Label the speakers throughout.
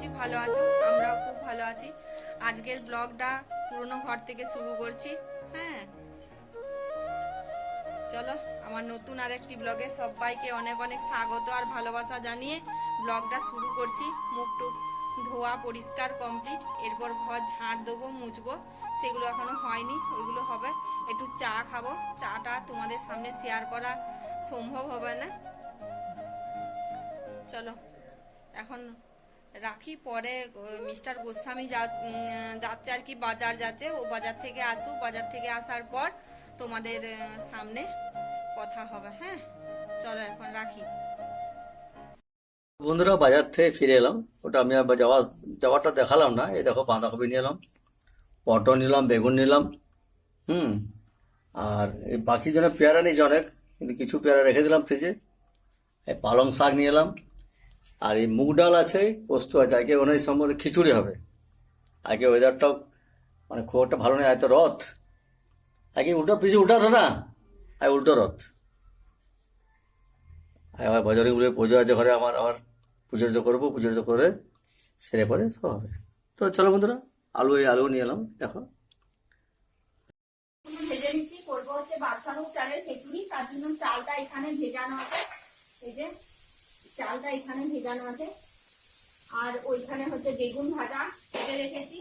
Speaker 1: করছি ভালো আছো, আমরাও খুব ভালো আছি। আজকের ব্লগটা পুরনো ঘর থেকে শুরু করছি হ্যাঁ। চলো, আমার নতুন আর একটি ব্লগে সবাইকে অনেক অনেক স্বাগত আর ভালোবাসা জানিয়ে ব্লগটা শুরু করছি। মুখ টুক ধোয়া পরিষ্কার কমপ্লিট, এরপর ঘর ঝাঁট দেবো, মুছবো, সেগুলো এখনও হয়নি, ওইগুলো হবে। একটু চা খাব, চাটা তোমাদের সামনে শেয়ার করা সম্ভব হবে না। চলো, এখন রাখি, পরে মিস্টার গোস্বামী যাচ্ছে আর কি, বাজার যাচ্ছে। ও বাজার থেকে আসুক, বাজার থেকে আসার পর তোমাদের সামনে কথা হবে হ্যাঁ? চলো এখন রাখি।
Speaker 2: বন্ধুরা, বাজার থেকে ফিরে এলাম। ওটা আমি আবার যাওয়া, যাওয়াটা দেখালাম না। এই দেখো, বাঁধাকপি নিয়ে এলাম পটল নিলাম, বেগুন নিলাম, হুম? আর এই বাকি জন্য পেয়ারা নিয়েছি অনেক। কিন্তু কিছু পেয়ারা রেখে দিলাম ফ্রিজে। পালং শাক নিয়ে এলাম। আর এই মুগ ডাল আছে, পোস্ত আছে, আজকে হয় সম্ভবত খিচুড়ি হবে। আজকে ওয়েদারটাও মানে খুব একটা ভালো নেই হয়তো রথ। আগে উল্টো পিছিয়ে উল্টাতো না আর উল্টো রথ। আবার বাজারে গুলো পুজো আছে ঘরে, আমার আবার পুজো টুজো করব, পুজো টুজো করে সেরে পরে সব হবে। তো চলো বন্ধুরা, আলু এই আলু নিয়ে এলাম, দেখো।
Speaker 3: করব হচ্ছে বাদশাভোগ চালের তার জন্য চালটা এখানে ভেজানো আছে। এই যে চালটা এখানে ভেজানো আছে। আর ওইখানে হচ্ছে বেগুন ভাজা কেটে রেখেছি।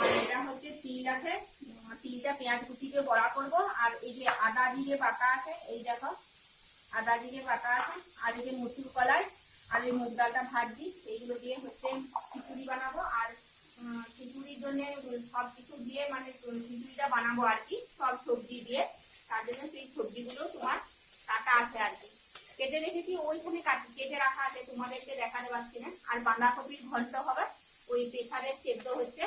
Speaker 3: আর এটা হচ্ছে তিল আছে। তিলটা পেঁয়াজ কুচি দিয়ে বড়া করব। আর এই যে আদা জিরে বাটা আছে, এই দেখো, আদা জিরে বাটা আছে। আর এই যে মুসুর কলাই আর এই মুগ ডালটা ভাজছি, এইগুলো দিয়ে হচ্ছে খিচুড়ি বানাবো। আর খিচুড়ির জন্য সব কিছু দিয়ে মানে খিচুড়িটা বানাবো আর কি, সব সবজি দিয়ে। তার জন্য সেই সবজিগুলো তোমার কাটা আছে আর কি। কেটে রেখেছি, ওইখানে কেটে রাখা আছে, তোমাদেরকে দেখাতে পারছি না। আর বাঁধাকপির ঘন্ট হবে, ওই প্রেসারে সেদ্ধ হচ্ছে।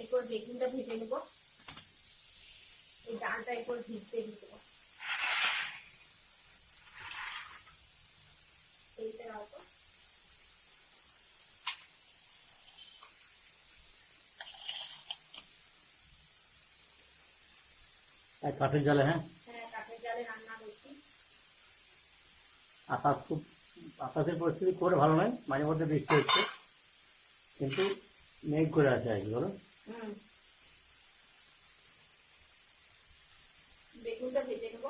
Speaker 3: এরপর বেগুনটা ভেজে নেব। এই ডালটা এরপর ভিজতে দিয়ে দেবো এইটা
Speaker 2: কাঠের জালে হ্যাঁ?
Speaker 3: হ্যাঁ কাঠের জালে রান্না
Speaker 2: আকাশ খুব আকাশের পরিস্থিতি করে ভালো নয় মাঝে মধ্যে বৃষ্টি হচ্ছে। কিন্তু মেঘ করে আছে আর কি বলো?
Speaker 3: বেগুনটা ভেজে নেব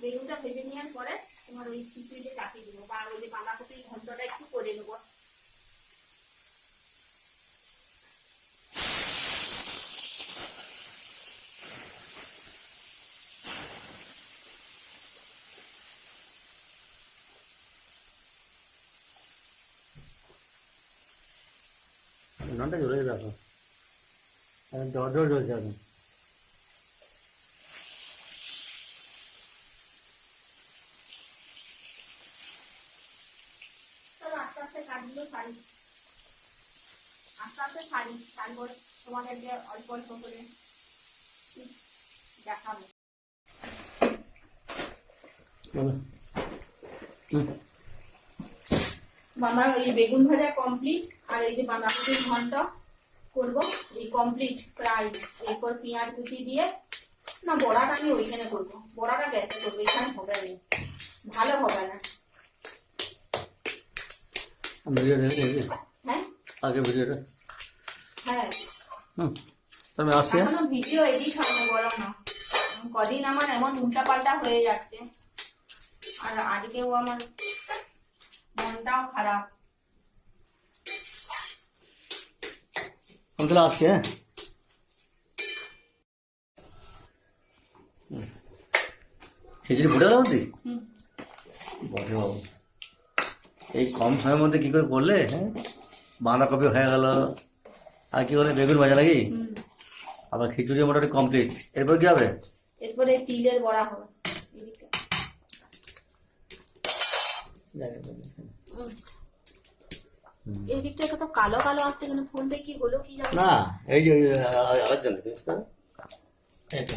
Speaker 3: বেগুনটা ভেজে নেওয়ার পরে তোমার ওই দেবো বা ওই যে ঘন্টটা একটু করে নেব।
Speaker 2: উনানটা জ্বলে দেখো জ্বর জ্বর জ্বলছে এখন
Speaker 3: চলো আস্তে কাজগুলো সারি আস্তে আস্তে সারি তারপর তোমাদেরকে অল্প অল্প করে দেখাবো। বেগুন ভাজা কমপ্লিট আর এই যে বাঁধাকপির ঘন্ট করব এই কমপ্লিট প্রায় এরপর পেঁয়াজ কুচি দিয়ে না বড়াটা আমি ওইখানে করব। বড়াটা গ্যাসে করব এখানে হবে না। ভালো হবে না।
Speaker 2: ভিডিও দেখে
Speaker 3: হ্যাঁ?
Speaker 2: আগে ভিডিওটা
Speaker 3: হ্যাঁ।
Speaker 2: হুম তুমি আসি হ্যাঁ?
Speaker 3: ভিডিও এডিট হয়নি বলো না। কদিন আমার এমন উল্টা হয়ে যাচ্ছে। আর আজকেও আমার মনটাও খারাপ।
Speaker 2: আমি তাহলে আসছি হ্যাঁ? খিচুড়ি ফুটে গেল
Speaker 3: হুম।
Speaker 2: বাবু। এই কম সময়ের মধ্যে কি করে করলে? হ্যাঁ? বাঁধাকপি হয়ে গেল। আর কি বলে বেগুন ভাজা নাকি? আবার খিচুড়ি মোটামুটি কমপ্লিট এরপর কি হবে?
Speaker 3: এরপরে তিলের বড়া হবে। এই দিকটা কত কালো কালো আসছে কেন? ফোনটা কি হলো কি জানো
Speaker 2: না এই যে ওই আ- আ- আরেকজন তুমি বুঝতে পারো? এই তো।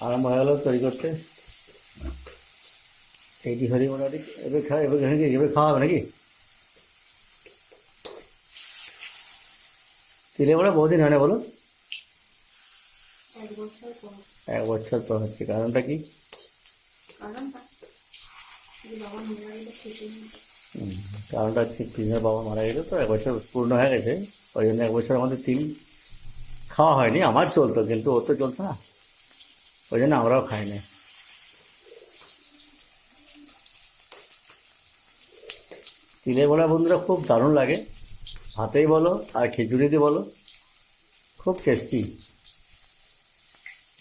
Speaker 2: আরম্ভ হয়ে গেল তৈরি করতে। এইটি হলে মোটামুটি এবার খাওয়া এবার নাকি এবার খাওয়া হবে নাকি? তিলে বড়া বহুদিন হয় না বলো
Speaker 4: এক বছর পর।
Speaker 2: হচ্ছে কারণটা কি?
Speaker 4: কারণটা?
Speaker 2: হচ্ছে তিনের বাবা মারা গেল তো এক বছর পূর্ণ হয়ে গেছে। ওই জন্য এক বছর আমাদের তিল খাওয়া হয়নি আমার চলতো কিন্তু ও তো চলতো না। ওই জন্য আমরাও খাই না তিলে বড়া বন্ধুরা খুব দারুণ লাগে। ভাতেই বলো আর খিচুড়িতে বলো, খুব টেস্টি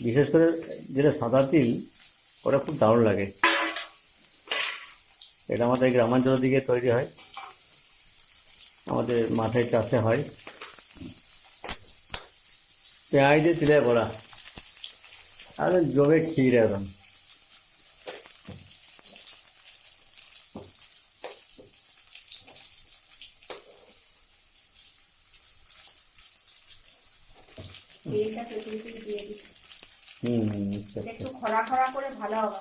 Speaker 2: বিশেষ করে যেটা সাদা তিল, ওটা খুব দারুণ লাগে। এটা আমাদের গ্রামাঞ্চলের দিকে তৈরি হয়। আমাদের মাঠে চাষে হয়। পেঁয়াজ দিয়ে তিলে বড়া। আর
Speaker 4: খরা খরা করে ভালো হবে।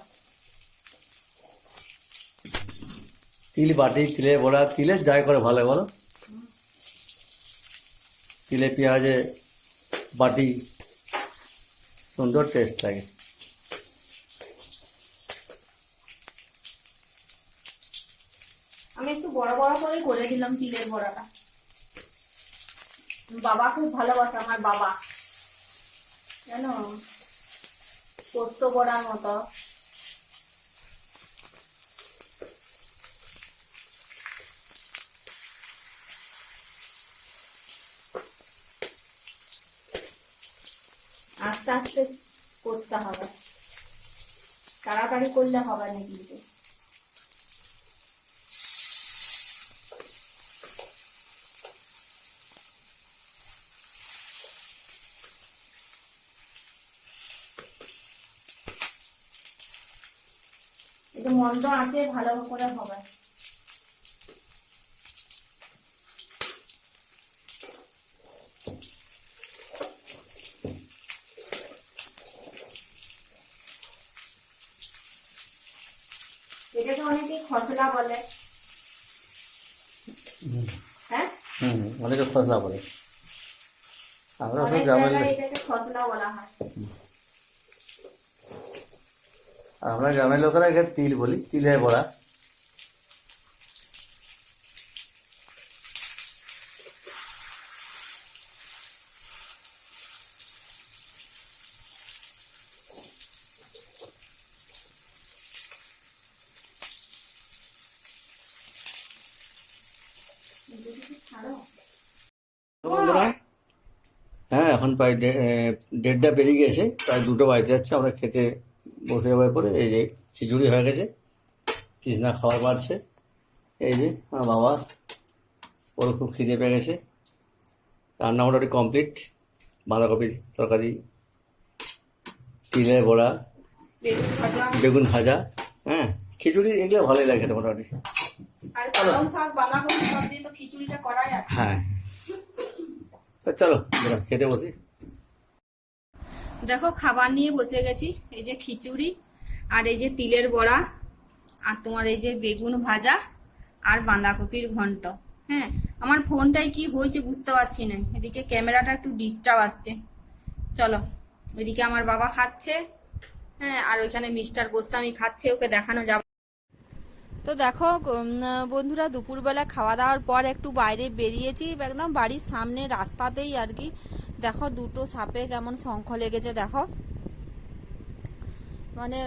Speaker 2: তিল বাটি তিলে বড়া তিলে যাই করে ভালো বলো। তিলে পেঁয়াজে বাটি। সুন্দর টেস্ট লাগে।
Speaker 4: আমি একটু বড় বড় করে করে দিলাম তিলের বড়াটা। বাবা খুব ভালোবাসে আমার বাবা। জানো? পোস্ত বড়ার মতো। আস্তে আস্তে করতে হবে। তাড়াতাড়ি করলে হবে না কিন্তু। মন্দ আছে ভালো করে হবে এটাকে অনেকে খসলা বলে। হ্যাঁ?
Speaker 2: হুম অনেকে খসলা বলে। আমরা সব গ্রামের লোক।
Speaker 4: খসলা বলা হয়।
Speaker 2: আমরা গ্রামের লোকেরা এখানে তিল বলি তিলের বড়া। বন্ধুরা হ্যাঁ এখন প্রায় দেড়টা পেরিয়ে গেছে প্রায় দুটো বাড়িতে যাচ্ছে আমরা খেতে বসে যাওয়ার পরে এই যে খিচুড়ি হয়ে গেছে কৃষ্ণা খাবার পাচ্ছে এই যে আমার বাবা ওর খুব খিদে পেয়ে গেছে রান্না মোটামুটি কমপ্লিট বাঁধাকপির তরকারি তিলের বড়া
Speaker 3: বেগুন ভাজা।
Speaker 2: বেগুন ভাজা হ্যাঁ খিচুড়ি এগুলো ভালোই লাগে খেতে মোটামুটি।
Speaker 3: আর পালং শাক বাঁধাকপি সব দিয়ে তো খিচুড়িটা করাই আছে।
Speaker 2: হ্যাঁ। তো চলো খেতে বসি।
Speaker 3: দেখো খাবার নিয়ে বসে গেছি। এই যে খিচুড়ি আর এই যে তিলের বড়া আর তোমার এই যে বেগুন ভাজা আর বাঁধাকপির ঘন্ট। হ্যাঁ আমার ফোনটায় কি হয়েছে বুঝতে পারছি না। এদিকে ক্যামেরাটা একটু ডিস্টার্ব আসছে। চলো ওইদিকে আমার বাবা খাচ্ছে। হ্যাঁ আর ওইখানে মিস্টার গোস্বামী খাচ্ছে ওকে দেখানো যাবে। তো দেখো বন্ধুরা, দুপুরবেলা খাওয়া দাওয়ার পর একটু বাইরে বেরিয়েছি, একদম বাড়ির সামনে রাস্তাতেই আর কি। দেখো, দুটো সাপে কেমন শঙ্খ লেগেছে, দেখো। মানে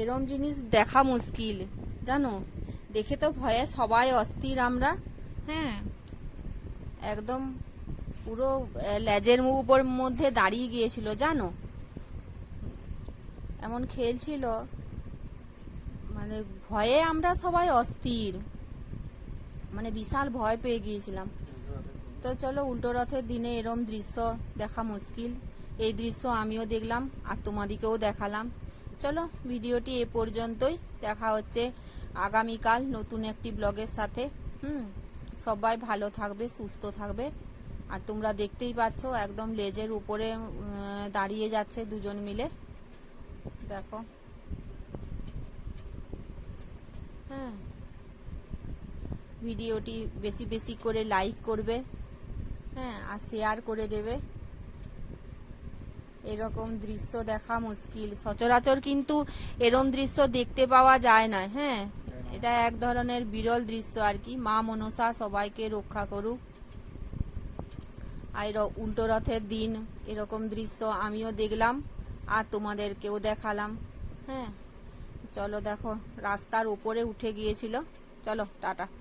Speaker 3: এরম জিনিস দেখা মুশকিল, জানো? দেখে তো ভয়ে সবাই অস্থির আমরা। হ্যাঁ একদম পুরো লেজের উপর মধ্যে দাঁড়িয়ে গিয়েছিল, জানো? এমন খেলছিল। মানে ভয়ে আমরা সবাই অস্থির। মানে বিশাল ভয় পেয়ে গিয়েছিলাম। তো চলো উল্টো রথের দিনে এরম দৃশ্য দেখা মুশকিল। এই দৃশ্য আমিও দেখলাম আর তোমাদিকেও দেখালাম। চলো ভিডিওটি এ পর্যন্তই। দেখা হচ্ছে আগামীকাল নতুন একটি ব্লগের সাথে। হুম, সবাই ভালো থাকবে, সুস্থ থাকবে। আর তোমরা দেখতেই পাচ্ছ একদম লেজের উপরে দাঁড়িয়ে যাচ্ছে দুজন মিলে। দেখো। হ্যাঁ। ভিডিওটি বেশি বেশি করে লাইক করবে। হ্যাঁ আর শেয়ার করে দেবে। এরকম দৃশ্য দেখা মুশকিল। সচরাচর কিন্তু এরম দৃশ্য দেখতে পাওয়া যায় না হ্যাঁ। এটা এক ধরনের বিরল দৃশ্য আর কি। মা মনসা সবাইকে রক্ষা করুক। আর উল্টো রথের দিন এরকম দৃশ্য আমিও দেখলাম আর তোমাদেরকেও দেখালাম হ্যাঁ। চলো দেখো রাস্তার উপরে উঠে গিয়েছিল। চলো টাটা।